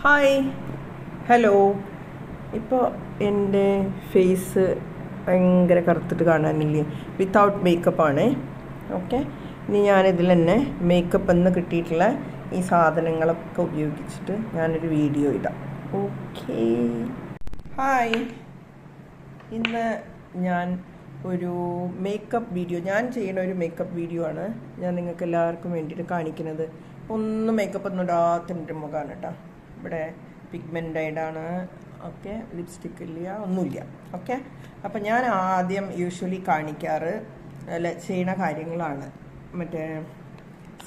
Hi hello ഇപ്പോൾ എന്റെ face ഭയങ്കര കറുത്തിട്ട് കാണാനില്ലേ? വിത്തൗട്ട് ആണ്. ഓക്കെ ഇനി ഞാനിതിൽ തന്നെ മേക്കപ്പ് എന്ന് കിട്ടിയിട്ടുള്ള ഈ സാധനങ്ങളൊക്കെ ഉപയോഗിച്ചിട്ട് ഞാനൊരു വീഡിയോ ഇടാം. ഓക്കെ ഹായ് ഇന്ന് ഞാൻ ഒരു മേക്കപ്പ് വീഡിയോ ഞാൻ ചെയ്യുന്ന ഒരു മേക്കപ്പ് വീഡിയോ ആണ് ഞാൻ നിങ്ങൾക്ക് എല്ലാവർക്കും വേണ്ടിയിട്ട് കാണിക്കുന്നത്. ഒന്നും മേക്കപ്പ് ഒന്നും ഇടാത്ത മുഖമാണ് കേട്ടോ. ഇവിടെ പിഗ്മെന്റൈഡാണ് ഓക്കെ ലിപ്സ്റ്റിക്ക് ഇല്ല ഒന്നുമില്ല. ഓക്കെ അപ്പം ഞാൻ ആദ്യം യൂഷ്വലി കാണിക്കാറ് അല്ല ചെയ്യുന്ന കാര്യങ്ങളാണ്. മറ്റേ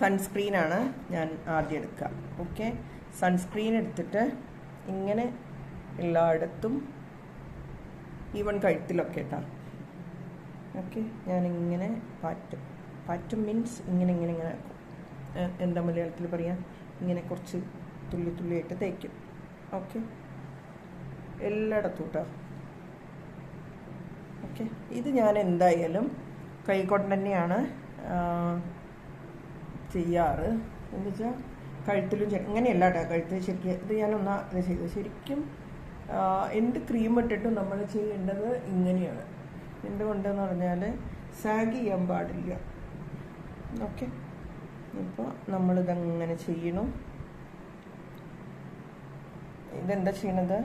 സൺസ്ക്രീനാണ് ഞാൻ ആദ്യം എടുക്കുക. ഓക്കെ സൺസ്ക്രീൻ എടുത്തിട്ട് ഇങ്ങനെ എല്ലായിടത്തും ഈവൺ കഴുത്തിലൊക്കെ കേട്ടോ ഓക്കെ ഞാനിങ്ങനെ പാറ്റും. പാറ്റും മീൻസ് ഇങ്ങനെ ഇങ്ങനെ ഇങ്ങനെ എന്താ മലയാളത്തിൽ പറയാം? ഇങ്ങനെ കുറച്ച് തുള്ളി തുള്ളിയായിട്ട് തേക്കും. ഓക്കെ എല്ലായിടത്തും കേട്ടോ ഓക്കെ ഇത് ഞാൻ എന്തായാലും കൈകൊണ്ട് തന്നെയാണ് ചെയ്യാറ്. എന്ന് വെച്ചാൽ കഴുത്തിലും ഇങ്ങനെയല്ല കേട്ടോ കഴുത്തിൽ ശരിക്കും ഇത് ഞാനൊന്ന് ഇത് ചെയ്തു ശരിക്കും എന്ത് ക്രീം ഇട്ടിട്ടും നമ്മൾ ചെയ്യേണ്ടത് ഇങ്ങനെയാണ്. എന്തുകൊണ്ടെന്ന് പറഞ്ഞാൽ സാഗ് ചെയ്യാൻ പാടില്ല. ഓക്കെ ഇപ്പോൾ നമ്മളിതങ്ങനെ ചെയ്യണം. ഇതെന്താ ചെയ്യണത്?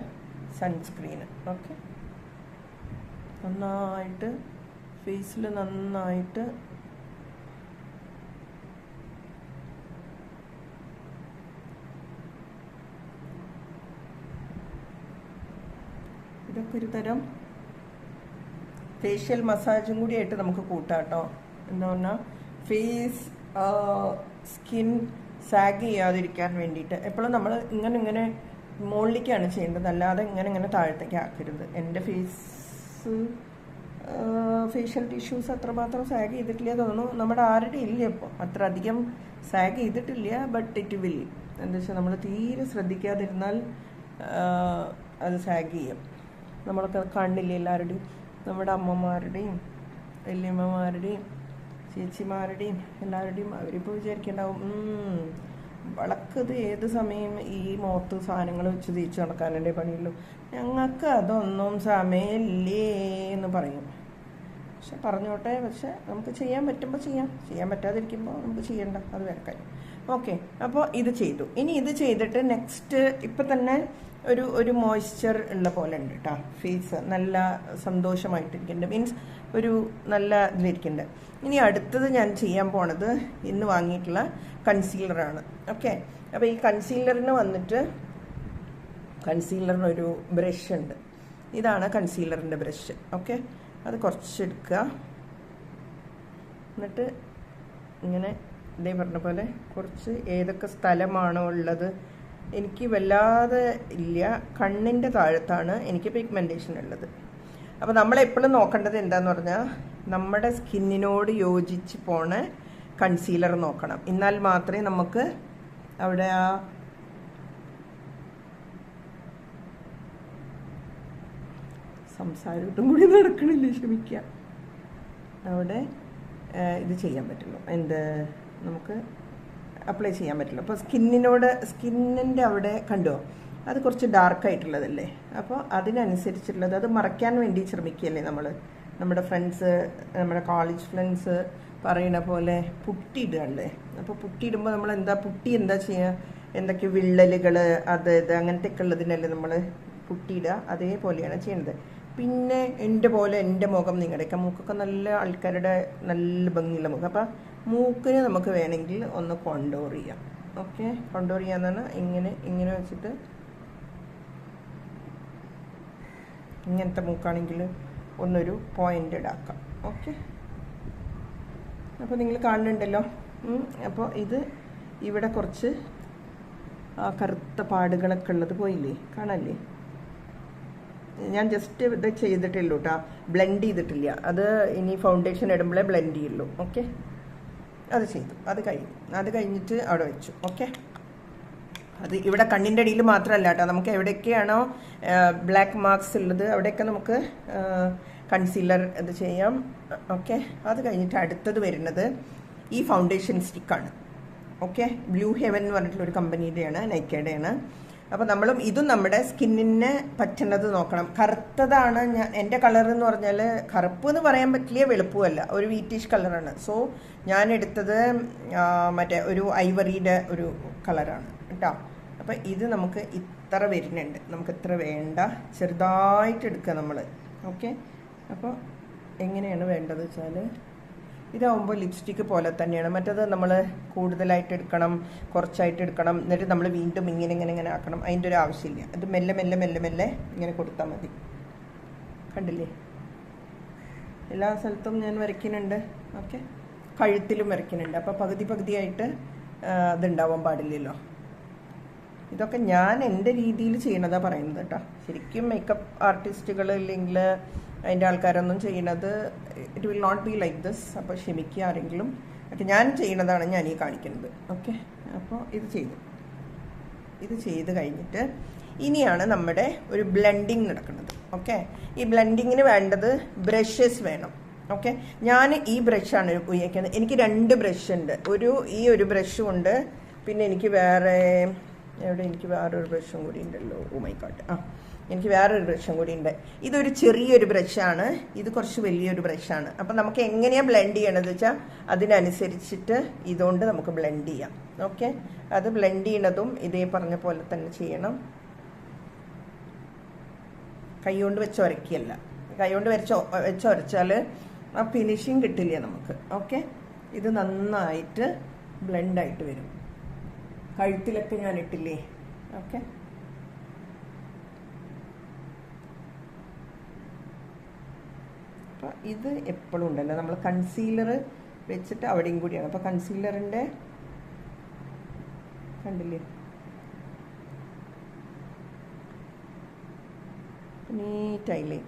സൺസ്ക്രീന് ഓക്കെ നന്നായിട്ട് ഫേസിൽ നന്നായിട്ട് ഇതൊക്കെ ഒരു തരം ഫേഷ്യൽ മസാജും കൂടി ആയിട്ട് നമുക്ക് കൂട്ടാട്ടോ കേട്ടോ. എന്താ പറഞ്ഞാൽ ഫേസ് സ്കിൻ സാഗ് ചെയ്യാതിരിക്കാൻ വേണ്ടിയിട്ട്. എപ്പോഴും നമ്മൾ ഇങ്ങനെ ഇങ്ങനെ മുകളിലേക്കാണ് ചെയ്യേണ്ടത്. അല്ലാതെ ഇങ്ങനെ ഇങ്ങനെ താഴത്തേക്ക് ആക്കരുത്. എന്റെ ഫേസ് ഫേഷ്യൽ ടിഷ്യൂസ് അത്രമാത്രം സാഗ് ചെയ്തിട്ടില്ല തോന്നുന്നു. നമ്മുടെ ആരുടെ ഇല്ല ഇപ്പോൾ അത്ര അധികം സാഗ് ചെയ്തിട്ടില്ല ബട്ട് ഇറ്റ് വിൽ എന്താ വെച്ചാൽ നമ്മൾ തീരെ ശ്രദ്ധിക്കാതിരുന്നാൽ അത് സാഗ് ചെയ്യും. നമ്മളൊക്കെ കണ്ടില്ല എല്ലാവരുടെയും? നമ്മുടെ അമ്മമാരുടെയും വല്യമ്മമാരുടെയും ചേച്ചിമാരുടെയും എല്ലാവരുടെയും അവരിപ്പോൾ വിചാരിക്കണ്ടാവും. "ഉം, വളക്കത് ഏത് സമയം ഈ മോത്ത് സാധനങ്ങൾ വെച്ച് തിരിച്ചു നടക്കാനല്ലേ പണിയുള്ളൂ? ഞങ്ങൾക്ക് അതൊന്നും സമയമില്ലേ എന്ന് പറയും. പക്ഷെ പറഞ്ഞോട്ടെ പക്ഷെ നമുക്ക് ചെയ്യാൻ പറ്റുമ്പോൾ ചെയ്യാം. ചെയ്യാൻ പറ്റാതിരിക്കുമ്പോൾ നമുക്ക് ചെയ്യണ്ട. അത് വേറെ കാര്യം. ഓക്കെ അപ്പോൾ ഇത് ചെയ്തു. ഇനി ഇത് ചെയ്തിട്ട് നെക്സ്റ്റ് ഇപ്പം തന്നെ ഒരു ഒരു മോയ്സ്ചർ ഉള്ള പോലെ ഉണ്ട് കേട്ടോ ഫേസ് നല്ല സന്തോഷമായിട്ടിരിക്കുന്നുണ്ട്. മീൻസ് ഒരു നല്ല ഇതിലിരിക്കുന്നുണ്ട്. ഇനി അടുത്തത് ഞാൻ ചെയ്യാൻ പോണത് ഇന്ന് വാങ്ങിയിട്ടുള്ള കൺസീലറാണ് ഓക്കെ അപ്പോൾ ഈ കൺസീലറിന് വന്നിട്ട് കൺസീലറിന് ഒരു ബ്രഷ് ഉണ്ട്. ഇതാണ് കൺസീലറിന്റെ ബ്രഷ് ഓക്കെ അത് കുറച്ചെടുക്കുക. എന്നിട്ട് ഇങ്ങനെ ഇതേ പറഞ്ഞ പോലെ കുറച്ച് ഏതൊക്കെ സ്ഥലമാണോ ഉള്ളത് എനിക്ക് വല്ലാതെ ഇല്ല. കണ്ണിന്റെ താഴത്താണ് എനിക്ക് പിഗ്മെന്റേഷൻ ഉള്ളത്. അപ്പോൾ നമ്മളെപ്പോഴും നോക്കേണ്ടത് എന്താന്ന് പറഞ്ഞാൽ നമ്മുടെ സ്കിന്നിനോട് യോജിച്ച് പോണ കൺസീലർ നോക്കണം. എന്നാൽ മാത്രമേ നമുക്ക് അവിടെ ആ സംസാരമായിട്ടും കൂടി നടക്കണില്ല ക്ഷമിക്കുക അവിടെ ഇത് ചെയ്യാൻ പറ്റുള്ളൂ. എന്ത്? നമുക്ക് അപ്ലൈ ചെയ്യാൻ പറ്റുള്ളൂ. അപ്പോൾ സ്കിന്നിനോട് സ്കിന്നിന്റെ അവിടെ കണ്ടോ? അത് കുറച്ച് ഡാർക്കായിട്ടുള്ളതല്ലേ അപ്പോൾ അതിനനുസരിച്ചുള്ളത് അത് മറയ്ക്കാൻ വേണ്ടി ശ്രമിക്കുകയല്ലേ നമ്മൾ നമ്മുടെ ഫ്രണ്ട്സ് നമ്മുടെ കോളേജ് ഫ്രണ്ട്സ് പറയുന്ന പോലെ പുട്ടിയിടുകയല്ലേ അപ്പോൾ പുട്ടിയിടുമ്പോൾ നമ്മൾ എന്താ പുട്ടി എന്താ ചെയ്യുക എന്തൊക്കെ വിള്ളലുകൾ അത് ഇത് അങ്ങനത്തെ ഒക്കെ ഉള്ളതിനല്ലേ നമ്മൾ പുട്ടിയിടുക. അതേപോലെയാണ് ചെയ്യുന്നത്. പിന്നെ എന്റെ പോലെ എന്റെ മുഖം നിങ്ങളുടെ നിങ്ങളുടെയൊക്കെ മൂക്കൊക്കെ നല്ല ആൾക്കാരുടെ നല്ല ഭംഗിയുള്ള മുഖം. അപ്പം മൂക്കിന് നമുക്ക് വേണമെങ്കിൽ ഒന്ന് കൊണ്ടോർ ചെയ്യാം. ഓക്കെ കൊണ്ടോർ ചെയ്യാന്നാണ് ഇങ്ങനെ ഇങ്ങനെ വെച്ചിട്ട് ഇങ്ങനത്തെ മൂക്കാണെങ്കിൽ ഒന്നൊരു പോയിന്റ് ഇടാക്കാം. ഓക്കെ അപ്പോൾ നിങ്ങൾ കാണുന്നുണ്ടല്ലോ. അപ്പോൾ ഇത് ഇവിടെ കുറച്ച് കറുത്ത പാടുകളൊക്കെ ഉള്ളത് പോയില്ലേ? കാണല്ലേ ഞാൻ ജസ്റ്റ് ഇത് ചെയ്തിട്ടുള്ളൂ കേട്ടോ ബ്ലെൻഡ് ചെയ്തിട്ടില്ല. അത് ഇനി ഫൗണ്ടേഷൻ ഇടുമ്പോഴേ ബ്ലെൻഡ് ചെയ്യുള്ളൂ. ഓക്കെ അത് ചെയ്തു. അത് കഴിഞ്ഞു. അത് കഴിഞ്ഞിട്ട് അവിടെ വെച്ചു. ഓക്കെ അത് ഇവിടെ കണ്ണിന്റെ അടിയിൽ മാത്രമല്ല കേട്ടോ. നമുക്ക് എവിടെയൊക്കെയാണോ ബ്ലാക്ക് മാർക്സ് ഉള്ളത് അവിടെയൊക്കെ നമുക്ക് കൺസീലർ ഇത് ചെയ്യാം. ഓക്കെ. അത് കഴിഞ്ഞിട്ട് അടുത്തത് വരുന്നത് ഈ ഫൗണ്ടേഷൻ സ്റ്റിക്കാണ് ഓക്കെ. ബ്ലൂ ഹെവൻ എന്ന് പറഞ്ഞിട്ടുള്ള ഒരു കമ്പനിയുടെയാണ് നൈക്കയുടെയാണ് അപ്പോൾ നമ്മളും ഇതും നമ്മുടെ സ്കിന്നിന് പറ്റുന്നത് നോക്കണം. കറുത്തതാണ് ഞാൻ എന്റെ കളർ എന്ന് പറഞ്ഞാൽ കറുപ്പ് എന്ന് പറയാൻ പറ്റില്ല വെളുപ്പുമല്ല. ഒരു വീറ്റിഷ് കളറാണ് സോ ഞാൻ എടുത്തത് മറ്റേ ഒരു ഐവറിയുടെ ഒരു കളറാണ് കേട്ടോ. അപ്പോൾ ഇത് നമുക്ക് ഇത്ര വരുന്നുണ്ട്. നമുക്ക് ഇത്ര വേണ്ട. ചെറുതായിട്ട് എടുക്കുക നമ്മൾ ഓക്കെ അപ്പോൾ എങ്ങനെയാണ് വേണ്ടത് വെച്ചാൽ ഇതാവുമ്പോൾ ലിപ്സ്റ്റിക്ക് പോലെ തന്നെയാണ്. മറ്റത് നമ്മൾ കൂടുതലായിട്ട് എടുക്കണം കുറച്ചായിട്ട് എടുക്കണം. എന്നിട്ട് നമ്മൾ വീണ്ടും ഇങ്ങനെ ഇങ്ങനെ ഇങ്ങനെ ആക്കണം. അതിന്റെ ഒരു ആവശ്യമില്ല. അത് മെല്ലെ മെല്ലെ മെല്ലെ മെല്ലെ ഇങ്ങനെ കൊടുത്താൽ മതി. കണ്ടില്ലേ? എല്ലാ സ്ഥലത്തും ഞാൻ വരയ്ക്കുന്നുണ്ട്. ഓക്കെ കഴുത്തിലും വരയ്ക്കുന്നുണ്ട്. അപ്പോൾ പകുതി പകുതിയായിട്ട് അതുണ്ടാവാൻ പാടില്ലല്ലോ. ഇതൊക്കെ ഞാൻ എന്റെ രീതിയിൽ ചെയ്യണതാ പറയുന്നത് കേട്ടോ. ശരിക്കും മേക്കപ്പ് ആർട്ടിസ്റ്റുകൾ ഇല്ലെങ്കിൽ അതിന്റെ ആൾക്കാരൊന്നും ചെയ്യണത് it will not be like this അപ്പോൾ ക്ഷമിക്കുക ആരെങ്കിലും. ഒക്കെ ഞാൻ ചെയ്യണതാണ് ഞാൻ ഈ കാണിക്കുന്നത്. ഓക്കെ അപ്പോൾ ഇത് ചെയ്തു. ഇത് ചെയ്ത് കഴിഞ്ഞിട്ട് ഇനിയാണ് നമ്മുടെ ഒരു ബ്ലെൻഡിങ് നടക്കുന്നത്. ഓക്കെ ഈ ബ്ലെൻഡിങ്ങിന് വേണ്ടത് ബ്രഷസ് വേണം. ഓക്കെ ഞാൻ ഈ ബ്രഷാണ് ഉപയോഗിക്കുന്നത്. എനിക്ക് രണ്ട് ബ്രഷ് ഉണ്ട്. ഒരു ഈ ഒരു ബ്രഷും ഉണ്ട് പിന്നെ എനിക്ക് വേറെ എവിടെ എനിക്ക് വേറൊരു ബ്രഷും കൂടി ഉണ്ടല്ലോ. മൈ ഗോഡ് ആ എനിക്ക് വേറൊരു ബ്രഷും കൂടി ഉണ്ട്. ഇതൊരു ചെറിയൊരു ബ്രഷാണ്. ഇത് കുറച്ച് വലിയൊരു ബ്രഷാണ്. അപ്പം നമുക്ക് എങ്ങനെയാണ് ബ്ലെൻഡ് ചെയ്യണത് വെച്ചാൽ അതിനനുസരിച്ചിട്ട് ഇതുകൊണ്ട് നമുക്ക് ബ്ലെൻഡ് ചെയ്യാം. ഓക്കെ അത് ബ്ലെൻഡ് ചെയ്യണതും ഇതേ പറഞ്ഞ പോലെ തന്നെ ചെയ്യണം. കൈ കൊണ്ട് വെച്ച് ഉരക്കിയല്ല കൈ കൊണ്ട് വരച്ച് വെച്ച് ഉരച്ചാൽ ആ ഫിനിഷിങ് കിട്ടില്ല നമുക്ക്? ഓക്കെ ഇത് നന്നായിട്ട് ബ്ലെൻഡായിട്ട് വരും. കഴുത്തിലൊക്കെ ഞാൻ ഇട്ടില്ലേ? ഓക്കെ അപ്പോൾ ഇത് എപ്പോഴും ഉണ്ടല്ലോ. നമ്മൾ കൺസീലർ വെച്ചിട്ട് അവിടെയും കൂടിയാണ്. അപ്പൊ കൺസീലറിന്റെ കണ്ടില്ലേ? നീറ്റായില്ലേ?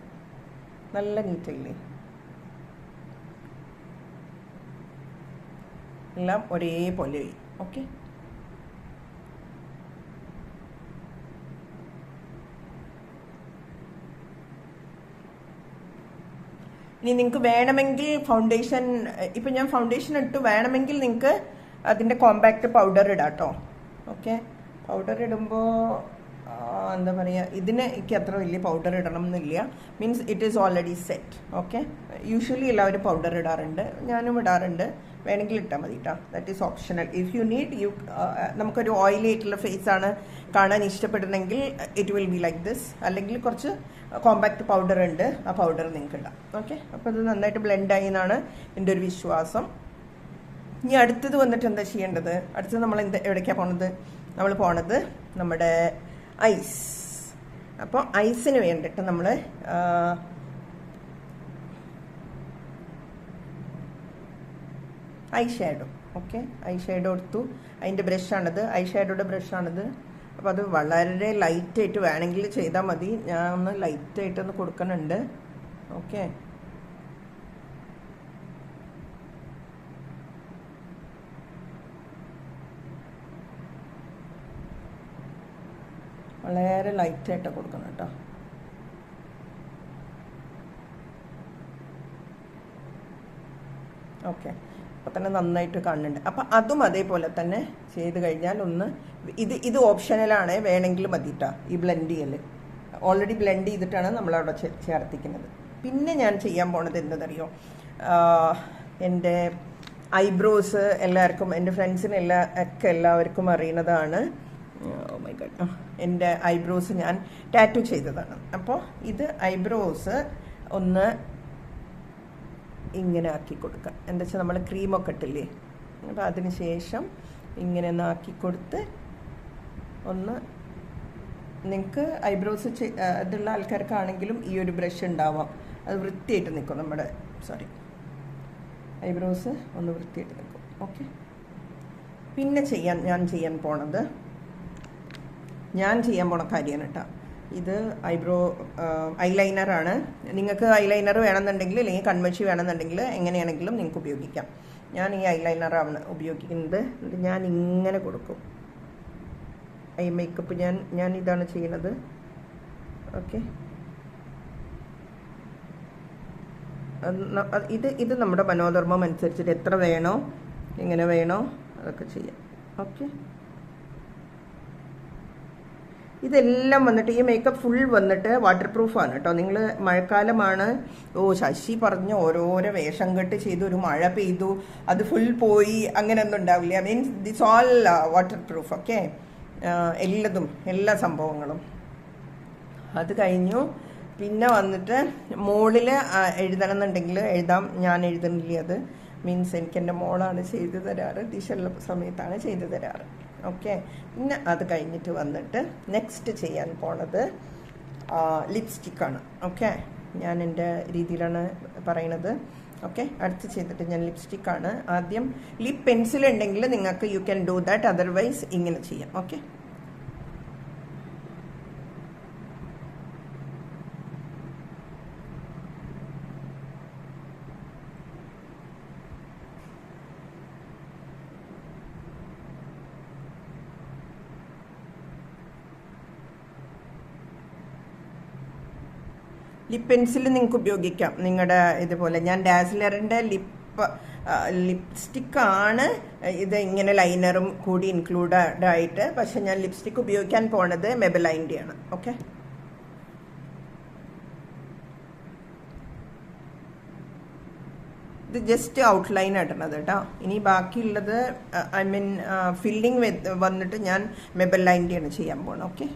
നല്ല നീറ്റായില്ലേ? എല്ലാം ഒരേപോലെ ഓക്കെ ഇനി നിങ്ങൾക്ക് വേണമെങ്കിൽ ഫൗണ്ടേഷൻ ഇപ്പം ഞാൻ ഫൗണ്ടേഷൻ ഇട്ടു വേണമെങ്കിൽ നിങ്ങൾക്ക് അതിന്റെ കോമ്പാക്ട് പൗഡർ ഇടാട്ടോ. ഓക്കെ പൗഡർ ഇടുമ്പോൾ എന്താ പറയുക ഇതിന് എനിക്ക് അത്ര വലിയ പൗഡർ ഇടണം എന്നില്ല means it is already set okay usually എല്ലാവരും പൗഡർ ഇടാറുണ്ട്. ഞാനും ഇടാറുണ്ട്. വേണമെങ്കിൽ ഇട്ടാൽ മതി കേട്ടോ that is optional if you need you നമുക്കൊരു ഓയിലി ആയിട്ടുള്ള ഫേസ് ആണ് കാണാൻ ഇഷ്ടപ്പെടുന്നെങ്കിൽ it will be like this അല്ലെങ്കിൽ കുറച്ച് കോമ്പാക്ട് പൗഡർ ഉണ്ട്. ആ പൗഡർ നിങ്ങൾക്ക് ഇടാം. ഓക്കെ അപ്പോൾ ഇത് നന്നായിട്ട് ബ്ലെൻഡായി എന്നാണ് എന്റെ ഒരു വിശ്വാസം. ഇനി അടുത്തത് വന്നിട്ട് എന്താ ചെയ്യേണ്ടത്? അടുത്തത് നമ്മൾ എന്ത് എവിടേക്കാണ് പോണത്? നമ്മൾ പോണത് നമ്മുടെ ഐസ്. അപ്പോൾ ഐസിന് വേണ്ടിയിട്ട് നമ്മൾ eye shadow okay eye shadow എടുത്തു. അതിന്റെ ബ്രഷാണിത് ഐ ഷാഡോയുടെ ബ്രഷാണിത് അപ്പോൾ അത് വളരെ ലൈറ്റായിട്ട് വേണമെങ്കിൽ ചെയ്താൽ മതി. ഞാൻ ഒന്ന് ലൈറ്റായിട്ടൊന്ന് കൊടുക്കുന്നുണ്ട്. ഓക്കെ വളരെ ലൈറ്റായിട്ട് കൊടുക്കണം കേട്ടോ. ഓക്കെ അപ്പോൾ തന്നെ നന്നായിട്ട് കാണുന്നുണ്ട്. അപ്പം അതും അതേപോലെ തന്നെ ചെയ്ത് കഴിഞ്ഞാൽ ഒന്ന് ഇത് ഇത് ഓപ്ഷനലാണ് വേണമെങ്കിൽ മതി കേട്ടോ ഈ ബ്ലെൻഡ് ചെയ്യൽ ഓൾറെഡി ബ്ലെൻഡ് ചെയ്തിട്ടാണ് നമ്മൾ അവിടെ ചേർത്തിക്കുന്നത്. പിന്നെ ഞാൻ ചെയ്യാൻ പോണത് എന്തെന്നറിയോ? എന്റെ ഐബ്രോസ് എല്ലാവർക്കും എന്റെ ഫ്രണ്ട്സിന് എല്ലാ ഒക്കെ എല്ലാവർക്കും അറിയുന്നതാണ്. ഓ മൈ ഗഡ് എന്റെ ഐബ്രോസ് ഞാൻ ടാറ്റു ചെയ്തതാണ്. അപ്പോൾ ഇത് ഐബ്രോസ് ഒന്ന് ഇങ്ങനെ ആക്കി കൊടുക്കുക എന്താ വെച്ചാൽ നമ്മൾ ക്രീമൊക്കെ ഇട്ടില്ലേ? അപ്പോൾ അതിന് ശേഷം ഇങ്ങനെ ഒന്ന് ആക്കി കൊടുത്ത് ഒന്ന് നിങ്ങൾക്ക് ഐബ്രോസ് ഇതുള്ള ആൾക്കാർക്കാണെങ്കിലും ഈ ഒരു ബ്രഷ് ഉണ്ടാവാം. അത് വൃത്തിയായിട്ട് നിൽക്കും നമ്മുടെ സോറി ഐബ്രോസ് ഒന്ന് വൃത്തിയായിട്ട് നിൽക്കും. ഓക്കെ പിന്നെ ചെയ്യാൻ ഞാൻ ചെയ്യാൻ പോണത് ഞാൻ ചെയ്യാൻ പോണ കാര്യമാണ് കേട്ടോ. ഇത് ഐബ്രോ ഐലൈനറാണ് നിങ്ങൾക്ക് ഐലൈനർ വേണമെന്നുണ്ടെങ്കിൽ അല്ലെങ്കിൽ കൺമഷി വേണമെന്നുണ്ടെങ്കിൽ എങ്ങനെയാണെങ്കിലും നിങ്ങൾക്ക് ഉപയോഗിക്കാം. ഞാൻ ഈ ഐലൈനറാണ് ഉപയോഗിക്കുന്നത്. ഞാൻ ഇങ്ങനെ കൊടുക്കും. ഐ മേക്കപ്പ് ഞാൻ ഞാൻ ഇതാണ് ചെയ്യുന്നത്. ഓക്കെ. ഇത് ഇത് നമ്മുടെ മനോധർമ്മം അനുസരിച്ചിട്ട് എത്ര വേണോ എങ്ങനെ വേണോ അതൊക്കെ ചെയ്യാം. ഓക്കെ. ഇതെല്ലാം വന്നിട്ട് ഈ മേക്കപ്പ് ഫുൾ വന്നിട്ട് വാട്ടർ പ്രൂഫാണ് കേട്ടോ. നിങ്ങൾ മഴക്കാലമാണ്. ഓ ശശി പറഞ്ഞ ഓരോരോ വേഷം കെട്ട് ചെയ്തു ഒരു മഴ പെയ്തു അത് ഫുൾ പോയി അങ്ങനെയൊന്നും ഉണ്ടാവില്ല. Means this all water proof okay എല്ലതും എല്ലാ സംഭവങ്ങളും. അത് കഴിഞ്ഞു. പിന്നെ വന്നിട്ട് മോളിൽ എഴുതണം എന്നുണ്ടെങ്കിൽ എഴുതാം. ഞാൻ എഴുതുന്നില്ല അത്? മീൻസ് എനിക്ക് എന്റെ മോളാണ് ചെയ്തു തരാറ്. ടീച്ചറുള്ള സമയത്താണ് ചെയ്തു തരാറ്. ഓക്കെ പിന്നെ അത് കഴിഞ്ഞിട്ട് വന്നിട്ട് നെക്സ്റ്റ് ചെയ്യാൻ പോണത് ലിപ്സ്റ്റിക്കാണ് ഓക്കെ ഞാൻ എന്റെ രീതിയിലാണ് പറയണത്. ഓക്കെ അടുത്ത് ചെയ്തിട്ട് ഞാൻ ലിപ്സ്റ്റിക്കാണ് ആദ്യം ലിപ് പെൻസിൽ ഉണ്ടെങ്കിൽ നിങ്ങൾക്ക് you can do that otherwise ഇങ്ങനെ ചെയ്യാം. ഓക്കെ ലിപ് പെൻസിൽ നിങ്ങൾക്ക് ഉപയോഗിക്കാം നിങ്ങളുടെ ഇതുപോലെ ഞാൻ ഡാസ്ലറിന്റെ ലിപ്പ് ലിപ്സ്റ്റിക് ആണ്. ഇത് ഇങ്ങനെ ലൈനറും കൂടി ഇൻക്ലൂഡഡ് ആയിട്ട്. പക്ഷെ ഞാൻ ലിപ്സ്റ്റിക് ഉപയോഗിക്കാൻ പോണത് മെബലൈന്റെ ആണ്. ഓക്കെ ഇത് ജസ്റ്റ് ഔട്ട്ലൈൻ ഇടണത് കേട്ടോ. ഇനി ബാക്കിയുള്ളത് ഐ മീൻ ഫില്ലിംഗ് വന്നിട്ട് ഞാൻ മെബൽ ലൈന്റെയാണ് ചെയ്യാൻ പോകുന്നത് ഓക്കെ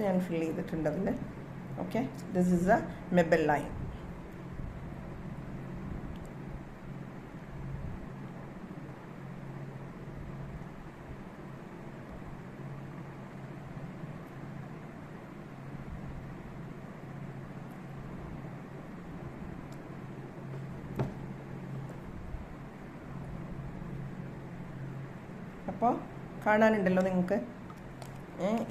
ഞാൻ ഫിൽ ചെയ്തിട്ടുണ്ട് അതിൽ okay this is a Maybelline അപ്പോൾ കാണാനുണ്ടല്ലോ നിങ്ങൾക്ക്?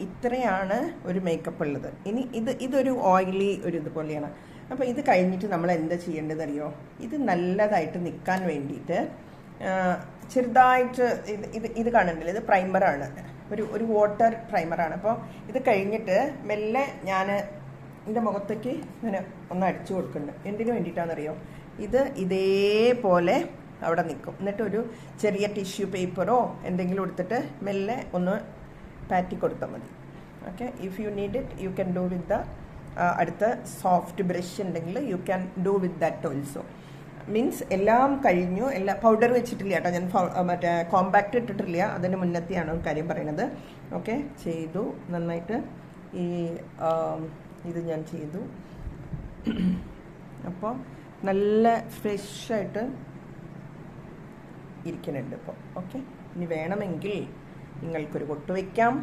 ഇത്രയാണ് ഒരു മേക്കപ്പ് ഉള്ളത്. ഇനി ഇത് ഇതൊരു ഓയിലി ഒരു ഇതുപോലെയാണ്. അപ്പോൾ ഇത് കഴിഞ്ഞിട്ട് നമ്മൾ എന്താ ചെയ്യേണ്ടത് അറിയോ ഇത് നല്ലതായിട്ട് നിൽക്കാൻ വേണ്ടിയിട്ട് ചെറുതായിട്ട് ഇത് ഇത് ഇത് കാണുന്നില്ല? ഇത് പ്രൈമറാണ് ഒരു ഒരു വാട്ടർ പ്രൈമറാണ് അപ്പോൾ ഇത് കഴിഞ്ഞിട്ട് മെല്ലെ ഞാൻ എന്റെ മുഖത്തേക്ക് ഇങ്ങനെ ഒന്ന് അടിച്ചു കൊടുക്കുന്നുണ്ട്. എന്തിനു വേണ്ടിയിട്ടാണെന്നറിയോ? ഇത് ഇതേപോലെ അവിടെ നിൽക്കും. എന്നിട്ട് ഒരു ചെറിയ ടിഷ്യൂ പേപ്പറോ എന്തെങ്കിലും എടുത്തിട്ട് മെല്ലെ ഒന്ന് പാറ്റി കൊടുത്താൽ മതി. Okay if you need it you can do with the അടുത്ത സോഫ്റ്റ് ബ്രഷ് ഉണ്ടെങ്കിൽ you can do with that also means എല്ലാം കഴിഞ്ഞു എല്ലാ പൗഡർ വെച്ചിട്ടില്ല കേട്ടോ ഞാൻ മറ്റേ കോമ്പാക്റ്റ് ഇട്ടിട്ടില്ല. അതിന് മുന്നത്തെയാണ് കാര്യം പറയുന്നത്. ഓക്കെ ചെയ്തു. നന്നായിട്ട് ഈ ഇത് ഞാൻ ചെയ്തു. അപ്പോൾ നല്ല ഫ്രഷായിട്ട് ഇരിക്കുന്നുണ്ട് ഇപ്പോൾ ഓക്കെ ഇനി വേണമെങ്കിൽ നിങ്ങൾക്കൊരു കൊട്ട് വയ്ക്കാം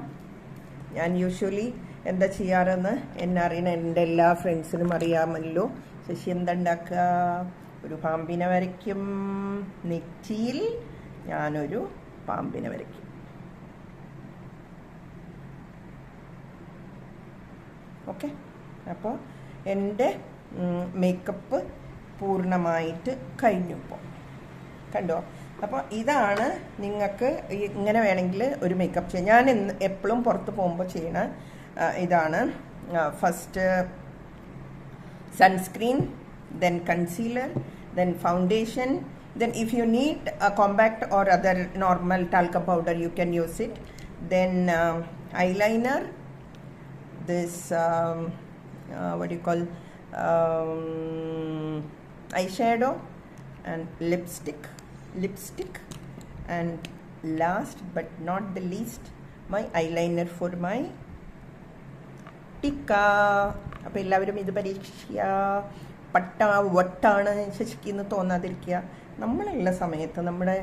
ഞാൻ യൂഷ്വലി എന്താ ചെയ്യാറെന്ന് എന്നെ അറിയണ എന്റെ എല്ലാ ഫ്രണ്ട്സിനും അറിയാമല്ലോ. ശശി എന്താ ഉണ്ടാക്കുക ഒരു പാമ്പിനെ വരയ്ക്കും. നെറ്റിയിൽ ഞാനൊരു പാമ്പിനെ വരയ്ക്കും. ഓക്കെ? അപ്പോൾ എന്റെ മേക്കപ്പ് പൂർണമായിട്ട് കഴിഞ്ഞു ഇപ്പോൾ കണ്ടോ? അപ്പോൾ ഇതാണ് നിങ്ങൾക്ക് ഇങ്ങനെ വേണമെങ്കിൽ ഒരു മേക്കപ്പ് ചെയ്യാം. ഞാൻ ഇന്ന് എപ്പോഴും പുറത്ത് പോകുമ്പോൾ ചെയ്യണ ഇതാണ്. First sunscreen then concealer then foundation then if you need a compact or other normal talc powder you can use it then eyeliner this what you call eye shadow and lipstick lipstick. And last but not the least my eyeliner for my ടിക്ക. അപ്പോൾ എല്ലാവരും ഇത് പരീക്ഷിക്കുക. പട്ട വട്ടാണ് ശശിക്കെന്ന് തോന്നാതിരിക്കുക. നമ്മളുള്ള സമയത്ത് നമ്മുടെ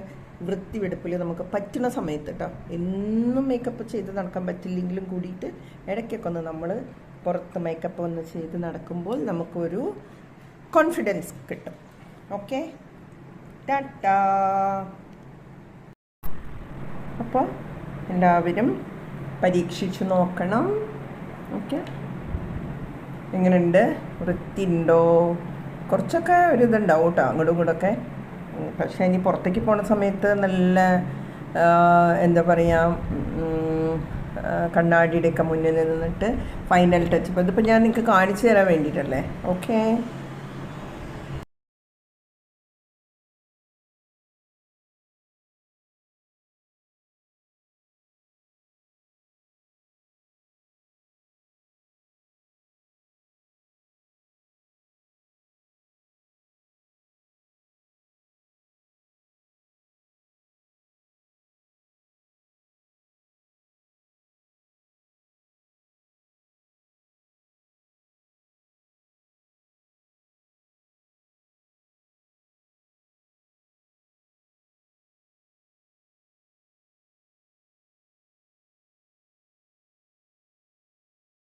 വൃത്തിവെടുപ്പിൽ നമുക്ക് പറ്റുന്ന സമയത്ത് കേട്ടോ എന്നും മേക്കപ്പ് ചെയ്ത് നടക്കാൻ പറ്റില്ലെങ്കിലും കൂടിയിട്ട് ഇടയ്ക്കൊക്കെ ഒന്ന് നമ്മൾ പുറത്ത് മേക്കപ്പ് ഒന്ന് ചെയ്ത് നടക്കുമ്പോൾ നമുക്കൊരു കോൺഫിഡൻസ് കിട്ടും. ഓക്കെ അപ്പോൾ എല്ലാവരും പരീക്ഷിച്ചു നോക്കണം. ഓക്കെ എങ്ങനെയുണ്ട്? വൃത്തിയുണ്ടോ? കുറച്ചൊക്കെ ഒരു ഇതുണ്ടാവും കേട്ടോ അങ്ങോട്ടും ഇങ്ങോട്ടൊക്കെ. പക്ഷേ ഇനി പുറത്തേക്ക് പോണ സമയത്ത് നല്ല എന്താ പറയുക കണ്ണാടിയുടെ ഒക്കെ മുന്നിൽ നിന്നിട്ട് ഫൈനൽ ടച്ച് ഇപ്പോൾ ഇതിപ്പോൾ ഞാൻ നിങ്ങൾക്ക് കാണിച്ചു തരാൻ വേണ്ടിയിട്ടല്ലേ? ഓക്കേ